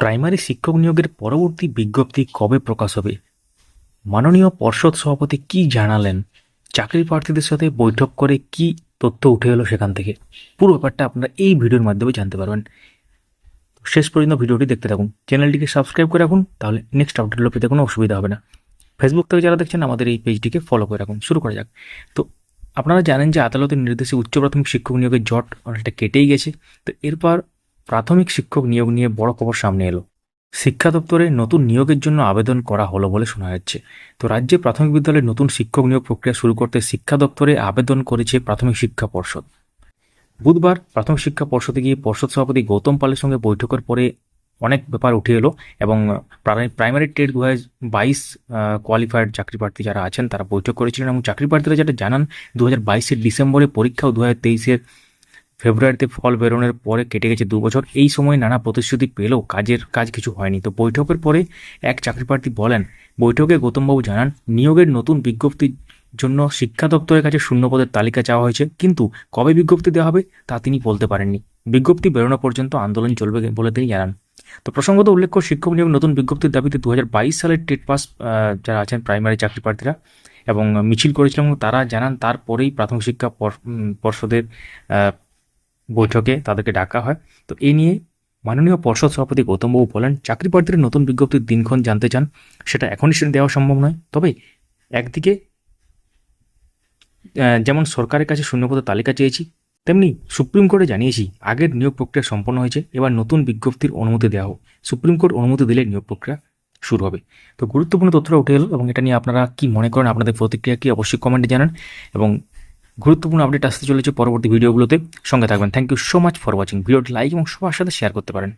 Primary শিক্ষক নিয়োগের পরবর্তী বিজ্ঞপ্তি কবে প্রকাশ হবে? মাননীয় পর্ষদ সভাপতি কি জানালেন? চাকরি প্রার্থীদের সাথে বৈঠক করে কি তথ্য উঠে এলো সেখান থেকে? পুরো ব্যাপারটা আপনারা এই ভিডিওর মাধ্যমে জানতে পারবেন। শেষ পর্যন্ত ভিডিওটি দেখতে থাকুন। চ্যানেলটিকে সাবস্ক্রাইব করে রাখুন, তাহলে নেক্সট আপডেটগুলো পেতে কোনো অসুবিধা হবে না। ফেসবুক থেকে যারা দেখছেন, আমাদের এই পেজটিকে ফলো করে রাখুন। শুরু করা যাক। তো আপনারা জানেন যে আদালতের নির্দেশে উচ্চ প্রাথমিক শিক্ষক নিয়োগের জট অনেকটা কেটেই গেছে। তো এরপর প্রাথমিক শিক্ষক নিয়োগ নিয়ে বড় খবর সামনে এলো। শিক্ষা দপ্তরে নতুন নিয়োগের জন্য আবেদন করা হলো বলে শোনা যাচ্ছে। তো রাজ্যে প্রাথমিক বিদ্যালয়ে নতুন শিক্ষক নিয়োগ প্রক্রিয়া শুরু করতে শিক্ষা দপ্তরে আবেদন করেছে প্রাথমিক শিক্ষা পর্ষদ। বুধবার প্রাথমিক শিক্ষা পর্ষদে গিয়ে পর্ষদ সভাপতি গৌতম পালের সঙ্গে বৈঠকের পরে অনেক ব্যাপার উঠে এলো এবং প্রাইমারি টেট দু হাজার বাইশ কোয়ালিফায়ার্ড চাকরি প্রার্থী যারা আছেন তারা বৈঠক করেছিলেন এবং চাকরি প্রার্থীরা যেটা জানান, দু হাজার বাইশের ডিসেম্বরে পরীক্ষা ও দু হাজার তেইশের ফেব্রুয়ারিতে ফল বেরোনোর পরে কেটে গেছে দু বছর। এই সময় নানা প্রতিশ্রুতি পেলেও কাজের কাজ কিছু হয়নি। তো বৈঠকের পরে এক চাকরি প্রার্থী বলেন, বৈঠকে গৌতমবাবু জানান, নিয়োগের নতুন বিজ্ঞপ্তির জন্য শিক্ষা দপ্তরের কাছে শূন্যপদের তালিকা চাওয়া হয়েছে। কিন্তু কবে বিজ্ঞপ্তি দেওয়া হবে তা তিনি বলতে পারেননি। বিজ্ঞপ্তি বেরোনো পর্যন্ত আন্দোলন চলবে বলে তিনি জানান। তো প্রসঙ্গত উল্লেখ্য, শিক্ষক নিয়োগ নতুন বিজ্ঞপ্তির দাবিতে দু সালের টেট পাস যারা আছেন প্রাইমারি চাকরি প্রার্থীরা এবং মিছিল করেছিলেন তারা জানান, তারপরেই প্রাথমিক শিক্ষা পর- পর্ষদের বৈঠকে তাদেরকে ডাকা হয়। তো এই নিয়ে মাননীয় পর্ষদ সভাপতি গৌতমবাবু বলেন, চাকরি প্রার্থীরা নতুন বিজ্ঞপ্তির দিনক্ষণ জানতে চান, সেটা এখনই সেটা দেওয়া সম্ভব নয়। তবে একদিকে যেমন সরকারের কাছে শূন্যপদের তালিকা চেয়েছি, তেমনি সুপ্রিম কোর্টে জানিয়েছি, আগের নিয়োগ প্রক্রিয়া সম্পন্ন হয়েছে, এবার নতুন বিজ্ঞপ্তির অনুমতি দেওয়া হোক। সুপ্রিম কোর্ট অনুমতি দিলে নিয়োগ প্রক্রিয়া শুরু হবে। তো গুরুত্বপূর্ণ তথ্যটা উঠে এলো, এবং এটা নিয়ে আপনারা কি মনে করেন, আপনাদের প্রতিক্রিয়া কি, অবশ্যই কমেন্টে জানান। এবং গুরুত্বপূর্ণ আপডেট আসতে চলেছে পরবর্তী ভিডিওগুলোতে সঙ্গে থাকবেন। Thank you so much for watching ভিডিওটি লাইক এবং সবার সাথে শেয়ার করতে পারেন।